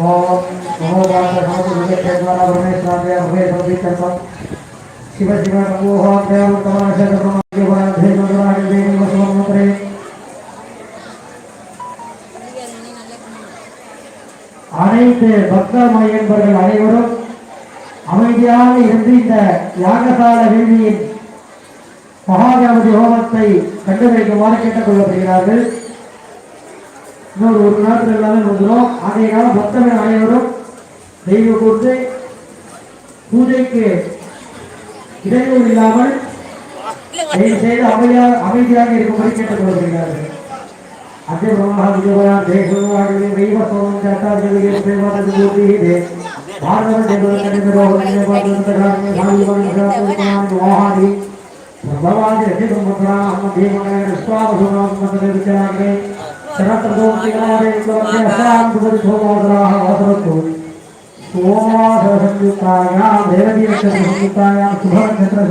ओम शिव शिव नमो देव तमाशे அனைத்து பக்தர் மையன்பர்கள் அனைவரும் அமைதியாக இருந்து இந்த யாகசால வீதியின் மகாகணபதி ஹோமத்தை கண்டு வைக்குமாறு கேட்டுக் கொள்ளப்படுகிறார்கள் இன்னொரு ஒரு நேரத்தில் எல்லாமே வந்துடும் ஆகிய காலம் பக்தர்கள் அனைவரும் தெய்வ கொடுத்து பூஜைக்கு இடையூறு இல்லாமல் செய்து அமைதியாக அமைதியாக இருக்கும்படி கேட்டுக்கொள்கிறார்கள். அதே பிரம்மாஜிபுரான் தேசுவாகவே தெய்வ சோமம் சட்டாஜியே பிரேமாதன் கூட்டியதே பாரதவ शुभनक्षत्र